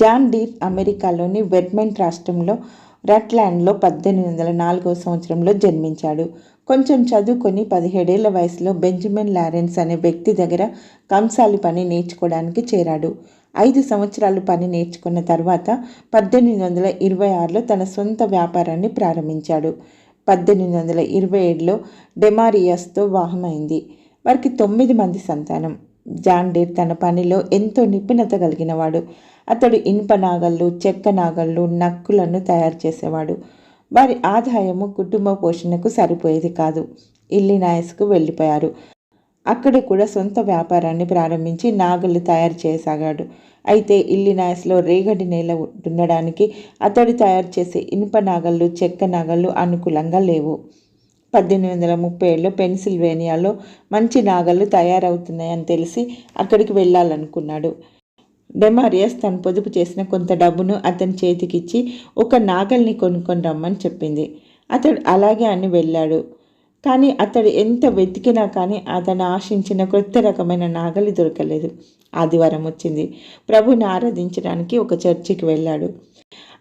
John Deere అమెరికాలోని వెడ్మెంట్ రాష్ట్రంలో రట్ల్యాండ్లో పద్దెనిమిది వందల నాలుగవ సంవత్సరంలో జన్మించాడు. కొంచెం చదువుకొని పదిహేడేళ్ళ వయసులో బెంజమిన్ లారెన్స్ అనే వ్యక్తి దగ్గర కంసాలి పని నేర్చుకోవడానికి చేరాడు. ఐదు సంవత్సరాలు పని నేర్చుకున్న తర్వాత పద్దెనిమిది వందల ఇరవై ఆరులో తన సొంత వ్యాపారాన్ని ప్రారంభించాడు. పద్దెనిమిది వందల ఇరవై ఏడులో డెమారియస్తో వాహమైంది వారికి తొమ్మిది మంది సంతానం. జాన్ డీర్ తన పనిలో ఎంతో నిపుణత కలిగినవాడు. అతడు ఇనుప నాగళ్ళు చెక్క నాగళ్ళు నక్కులను తయారు చేసేవాడు. వారి ఆదాయము కుటుంబ పోషణకు సరిపోయేది కాదు. ఇల్లినాయస్కు వెళ్ళిపోయారు. అక్కడ కూడా సొంత వ్యాపారాన్ని ప్రారంభించి నాగళ్ళు తయారు చేయసాగాడు. అయితే ఇల్లినాయస్లో రేగడి నేల ఉండడానికి అతడు తయారు చేసే ఇనుప నాగళ్ళు చెక్క నాగళ్ళు అనుకూలంగా లేవు. పద్దెనిమిది వందల ముప్పై ఏడులో పెన్సిల్వేనియాలో మంచి నాగళ్ళు తయారవుతున్నాయని తెలిసి అక్కడికి వెళ్ళాలనుకున్నాడు. డెమారియస్ తను పొదుపు చేసిన కొంత డబ్బును అతని చేతికిచ్చి ఒక నాగల్ని కొనుక్కొని రమ్మని చెప్పింది. అతడు అలాగే అని వెళ్ళాడు. కానీ అతడు ఎంత వెతికినా కానీ అతను ఆశించిన కొత్త రకమైన నాగలి దొరకలేదు. ఆదివారం వచ్చింది. ప్రభుని ఆరాధించడానికి ఒక చర్చికి వెళ్ళాడు.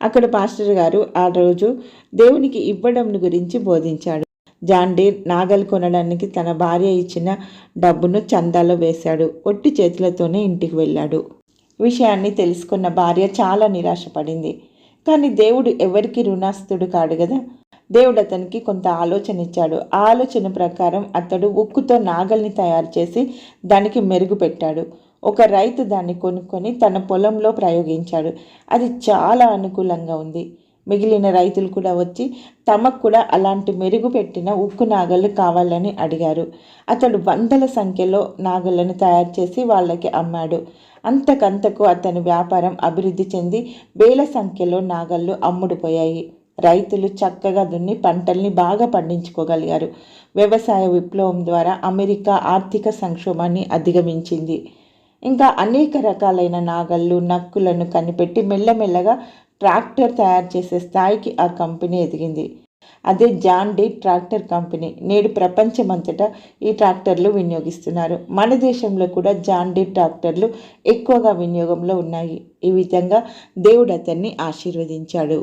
అక్కడ పాస్టర్ గారు ఆ రోజు దేవునికి ఇవ్వడం గురించి బోధించాడు. జాండీర్ నాగలి కొనడానికి తన భార్య ఇచ్చిన డబ్బును చందాలో వేశాడు. ఒట్టి చేతులతోనే ఇంటికి వెళ్ళాడు. విషయాన్ని తెలుసుకున్న భార్య చాలా నిరాశపడింది. కానీ దేవుడు ఎవరికి రుణాస్తుడు కాడు కదా దేవుడు అతనికి కొంత ఆలోచన ఇచ్చాడు. ఆ ఆలోచన ప్రకారం అతడు ఉక్కుతో నాగల్ని తయారు చేసి దానికి మెరుగు పెట్టాడు. ఒక రైతు దాన్ని కొనుక్కొని తన పొలంలో ప్రయోగించాడు. అది చాలా అనుకూలంగా ఉంది. మిగిలిన రైతులు కూడా వచ్చి తమకు కూడా అలాంటి మెరుగుపెట్టిన ఉక్కు నాగళ్ళు కావాలని అడిగారు. అతడు వందల సంఖ్యలో నాగళ్ళను తయారు చేసి వాళ్ళకి అమ్మాడు. అంతకంతకు అతని వ్యాపారం అభివృద్ధి చెంది వేల సంఖ్యలో నాగళ్ళు అమ్ముడుపోయాయి. రైతులు చక్కగా దున్ని పంటల్ని బాగా పండించుకోగలిగారు. వ్యవసాయ విప్లవం ద్వారా అమెరికా ఆర్థిక సంక్షోభాన్ని అధిగమించింది. ఇంకా అనేక రకాలైన నాగళ్ళు నక్కులను కనిపెట్టి మెల్లమెల్లగా ట్రాక్టర్ తయారు చేసే స్థాయికి ఆ కంపెనీ ఎదిగింది. అదే జాన్ డీ ట్రాక్టర్ కంపెనీ. నేడు ప్రపంచమంతటా ఈ ట్రాక్టర్లు వినియోగిస్తున్నారు. మన దేశంలో కూడా జాన్ డీ ట్రాక్టర్లు ఎక్కువగా వినియోగంలో ఉన్నాయి. ఈ విధంగా దేవుడు అతన్ని ఆశీర్వదించాడు.